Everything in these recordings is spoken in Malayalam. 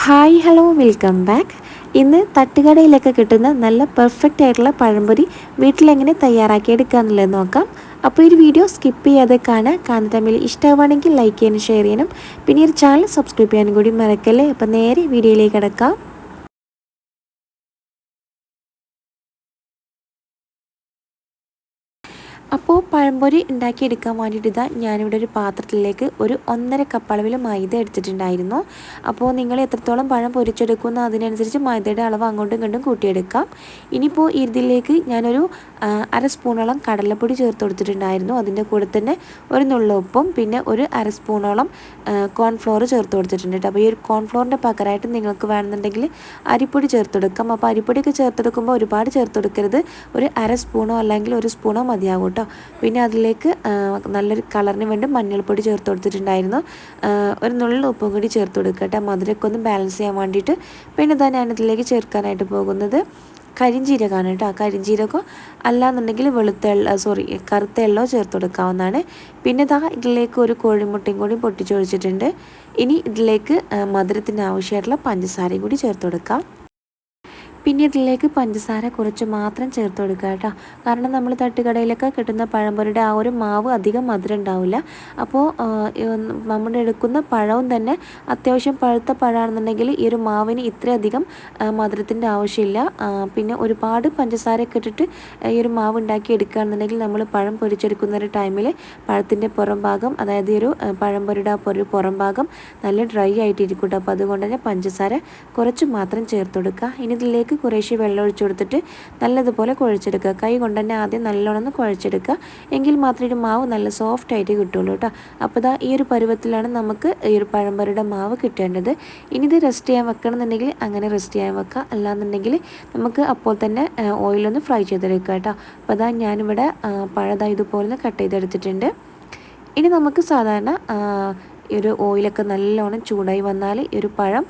Hi hello welcome back. ഇന്ന് തട്ടുകടയിലൊക്കെ കിട്ടുന്ന നല്ല പെർഫെക്റ്റ് ആയിട്ടുള്ള പഴംപൊരി വീട്ടിലെങ്ങനെ തയ്യാറാക്കിയെടുക്കുക എന്നുള്ളത് നോക്കാം. അപ്പോൾ ഈ വീഡിയോ സ്കിപ്പ് ചെയ്യാതെ കാണാൻ കാണുന്ന തമ്മിൽ ഇഷ്ടമാണെങ്കിൽ ലൈക്ക് ചെയ്യാനും ഷെയർ ചെയ്യണം പിന്നെ ഈ ചാനൽ സബ്സ്ക്രൈബ് ചെയ്യാനും കൂടി മറക്കല്ലേ? അപ്പോൾ നേരെ വീഡിയോയിലേക്ക് കിടക്കാം. പഴംപൊരി ഉണ്ടാക്കിയെടുക്കാൻ വേണ്ടിയിട്ട് ഇതാ ഞാനിവിടെ ഒരു പാത്രത്തിലേക്ക് ഒരു ഒന്നര കപ്പ് അളവിൽ മൈദ എടുത്തിട്ടുണ്ടായിരുന്നു. അപ്പോൾ നിങ്ങൾ എത്രത്തോളം പഴം പൊരിച്ചെടുക്കുന്ന അതിനനുസരിച്ച് മൈദയുടെ അളവ് അങ്ങോട്ടും ഇങ്ങോട്ടും കൂട്ടിയെടുക്കാം. ഇനിയിപ്പോൾ ഇതിലേക്ക് ഞാനൊരു അര സ്പൂണോളം കടലപ്പൊടി ചേർത്ത് കൊടുത്തിട്ടുണ്ടായിരുന്നു. അതിന്റെ കൂടെ തന്നെ ഒരു നുള്ള ഉപ്പും പിന്നെ ഒരു അര സ്പൂണോളം കോൺഫ്ലോർ ചേർത്ത് കൊടുത്തിട്ടുണ്ട് കേട്ടോ. അപ്പോൾ ഈ ഒരു കോൺഫ്ലോറിന്റെ പകരമായിട്ട് നിങ്ങൾക്ക് വേണമെന്നുണ്ടെങ്കിൽ അരിപ്പൊടി ചേർത്ത് കൊടുക്കാം. അപ്പോൾ അരിപ്പൊടിയൊക്കെ ചേർത്തെടുക്കുമ്പോൾ ഒരുപാട് ചേർത്ത് കൊടുക്കരുത്. ഒരു അര സ്പൂണോ അല്ലെങ്കിൽ ഒരു സ്പൂണോ മതിയാകും കേട്ടോ. പിന്നെ അതിലേക്ക് നല്ലൊരു കളറിന് വേണ്ടി മഞ്ഞൾപ്പൊടി ചേർത്ത് കൊടുത്തിട്ടുണ്ടായിരുന്നു. ഒരു നുള്ളിൽ ഉപ്പും കൂടി ചേർത്ത് കൊടുക്കുക കേട്ടോ മധുരമൊക്കെ ഒന്ന് ബാലൻസ് ചെയ്യാൻ വേണ്ടിയിട്ട്. പിന്നെ ഇതാ ഞാനതിലേക്ക് ചേർക്കാനായിട്ട് പോകുന്നത് കരിഞ്ചീരകമാണ് കേട്ടോ. കരിഞ്ചീരകം അല്ലാന്നുണ്ടെങ്കിൽ വെളുത്ത സോറി കറുത്ത എള്ളോ ചേർത്ത് കൊടുക്കാവുന്നതാണ്. പിന്നെ ഇതാ ഇതിലേക്ക് ഒരു കോഴിമുട്ടയും കൂടി പൊട്ടിച്ചൊഴിച്ചിട്ടുണ്ട്. ഇനി ഇതിലേക്ക് മധുരത്തിന് ആവശ്യമായിട്ടുള്ള പഞ്ചസാരയും കൂടി ചേർത്ത് കൊടുക്കാം. പിന്നെ ഇതിലേക്ക് പഞ്ചസാര കുറച്ച് മാത്രം ചേർത്ത് കൊടുക്കുക കേട്ടോ. കാരണം നമ്മൾ തട്ടുകടയിലൊക്കെ കിട്ടുന്ന പഴംപൊരിയുടെ ആ ഒരു മാവ് അധികം മധുരം ഉണ്ടാവില്ല. അപ്പോൾ നമ്മൾ എടുക്കുന്ന പഴവും തന്നെ അത്യാവശ്യം പഴുത്ത പഴമാണെന്നുണ്ടെങ്കിൽ ഈ ഒരു മാവിന് ഇത്രയധികം മധുരത്തിന്റെ ആവശ്യമില്ല. പിന്നെ ഒരുപാട് പഞ്ചസാരയൊക്കെ ഇട്ടിട്ട് ഈ ഒരു മാവ് ഉണ്ടാക്കി എടുക്കുകയാണെന്നുണ്ടെങ്കിൽ നമ്മൾ പഴം പൊരിച്ചെടുക്കുന്ന ഒരു ടൈമിൽ പഴത്തിന്റെ പുറം ഭാഗം അതായത് ഈ ഒരു പഴംപൊരിയുടെ ആ ഒരു പുറം ഭാഗം നല്ല ഡ്രൈ ആയിട്ടിരിക്കും കേട്ടോ. അപ്പോൾ അതുകൊണ്ട് തന്നെ പഞ്ചസാര കുറച്ച് മാത്രം ചേർത്ത് കൊടുക്കുക. ഇനി ഇതിലേക്ക് അതിലേക്ക് കുറേശ്ശെ വെള്ളം ഒഴിച്ചു കൊടുത്തിട്ട് നല്ലതുപോലെ കുഴച്ചെടുക്കുക. കൈ കൊണ്ട് തന്നെ ആദ്യം നല്ലോണം കുഴച്ചെടുക്കുക. എങ്കിൽ മാത്രമേ ഒരു മാവ് നല്ല സോഫ്റ്റ് ആയിട്ട് കിട്ടുള്ളൂ കേട്ടോ അപ്പോൾ ഇതാ ഈ ഒരു പരുവത്തിലാണ് നമുക്ക് ഈ ഒരു പഴംപൊരിയുടെ മാവ് കിട്ടേണ്ടത്. ഇനി ഇത് റെസ്റ്റ് ചെയ്യാൻ വെക്കണമെന്നുണ്ടെങ്കിൽ അങ്ങനെ റെസ്റ്റ് ചെയ്യാൻ വെക്കുക. അല്ലാന്നുണ്ടെങ്കിൽ നമുക്ക് അപ്പോൾ തന്നെ ഓയിലൊന്ന് ഫ്രൈ ചെയ്തെടുക്കുക കേട്ടോ അപ്പോൾ അതാ ഞാനിവിടെ പഴതാ ഇതുപോലെ കട്ട് ചെയ്തെടുത്തിട്ടുണ്ട്. ഇനി നമുക്ക് സാധാരണ ഈ ഒരു ഓയിലൊക്കെ നല്ലോണം ചൂടായി വന്നാൽ ഈ ഒരു പഴം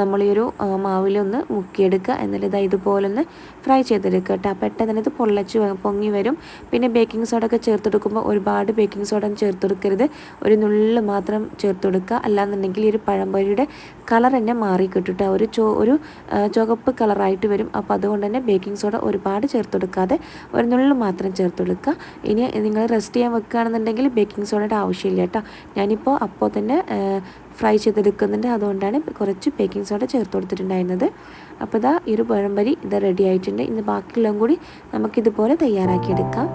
നമ്മൾ ഈ ഒരു മാവിലൊന്ന് മുക്കിയെടുക്കുക. എന്നിട്ട് ഇതാ ഇതുപോലെ ഒന്ന് ഫ്രൈ ചെയ്തെടുക്കുക കേട്ടോ. പെട്ടെന്ന് തന്നെ ഇത് പൊള്ളച്ച് പൊങ്ങി വരും. പിന്നെ ബേക്കിംഗ് സോഡ ഒക്കെ ചേർത്തെടുക്കുമ്പോൾ ഒരുപാട് ബേക്കിംഗ് സോഡ ചേർത്തെടുക്കരുത്. ഒരു നുള്ളിൽ മാത്രം ചേർത്തെടുക്കുക. അല്ലാന്നുണ്ടെങ്കിൽ ഈ ഒരു പഴംപൊരിയുടെ കളർ തന്നെ മാറി കിട്ടും. ഒരു ചോ ഒരു ചുവപ്പ് കളറായിട്ട് വരും. അപ്പോൾ അതുകൊണ്ട് തന്നെ ബേക്കിംഗ് സോഡ ഒരുപാട് ചേർത്തെടുക്കാതെ ഒരു നുള്ളിൽ മാത്രം ചേർത്തെടുക്കുക. ഇനി നിങ്ങൾ റെസ്റ്റ് ചെയ്യാൻ വെക്കുകയാണെന്നുണ്ടെങ്കിൽ ബേക്കിംഗ് സോഡയുടെ ആവശ്യമില്ല കേട്ടോ. ഞാനിപ്പോൾ അപ്പോൾ തന്നെ ഫ്രൈ ചെയ്തെടുക്കുന്നുണ്ട്. അതുകൊണ്ടാണ് കുറച്ച് ബേക്കിംഗ് സോഡ ചേർത്ത് കൊടുത്തിട്ടുണ്ടായിരുന്നത്. അപ്പോൾ ഇതാ ഈ ഒരു പഴംപരി ഇത് റെഡി ആയിട്ടുണ്ട്. ഇന്ന് ബാക്കിയുള്ളതും കൂടി നമുക്കിതുപോലെ തയ്യാറാക്കിയെടുക്കാം.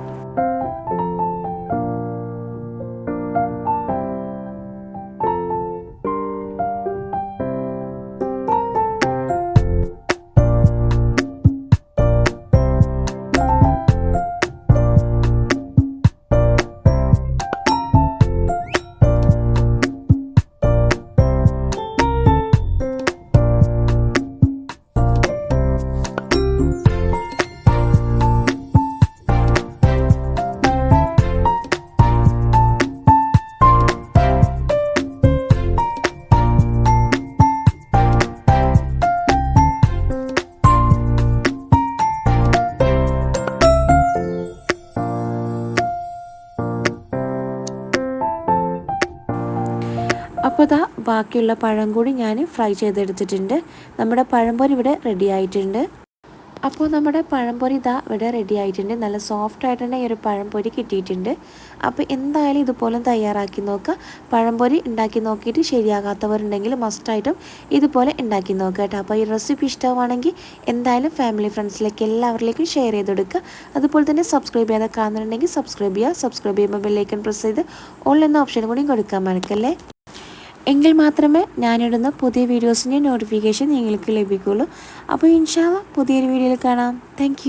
അപ്പോൾ ഇതാ ബാക്കിയുള്ള പഴം കൂടി ഞാൻ ഫ്രൈ ചെയ്തെടുത്തിട്ടുണ്ട്. നമ്മുടെ പഴംപൊരി ഇവിടെ റെഡി ആയിട്ടുണ്ട്. അപ്പോൾ നമ്മുടെ പഴംപൊരി ഇതാ ഇവിടെ റെഡി ആയിട്ടുണ്ട്. നല്ല സോഫ്റ്റ് ആയിട്ട് തന്നെ ഈ ഒരു പഴംപൊരി കിട്ടിയിട്ടുണ്ട്. അപ്പോൾ എന്തായാലും ഇതുപോലെ തയ്യാറാക്കി നോക്കുക. പഴംപൊരി ഉണ്ടാക്കി നോക്കിയിട്ട് ശരിയാകാത്തവരുണ്ടെങ്കിൽ മസ്റ്റായിട്ടും ഇതുപോലെ ഉണ്ടാക്കി നോക്കുക കേട്ടോ. അപ്പോൾ ഈ റെസിപ്പി ഇഷ്ടമാണെങ്കിൽ എന്തായാലും ഫാമിലി ഫ്രണ്ട്സിലേക്ക് എല്ലാവരിലേക്കും ഷെയർ ചെയ്ത് കൊടുക്കുക. അതുപോലെ തന്നെ സബ്സ്ക്രൈബ് ചെയ്യാതെ കാണുന്നുണ്ടെങ്കിൽ സബ്സ്ക്രൈബ് ചെയ്യുക. സബ്സ്ക്രൈബ് ചെയ്യുമ്പോൾ ബെല്ലൈക്കൻ പ്രസ് ചെയ്ത് ഓൺലൈൻ ഓപ്ഷൻ കൂടി കൊടുക്കാൻ മറക്കല്ലേ? എങ്കിൽ മാത്രമേ ഞാനിടുന്ന പുതിയ വീഡിയോസിന്റെ നോട്ടിഫിക്കേഷൻ നിങ്ങൾക്ക് ലഭിക്കുകയുള്ളൂ. അപ്പോൾ ഇൻഷാല്ല പുതിയൊരു വീഡിയോയിൽ കാണാം. താങ്ക്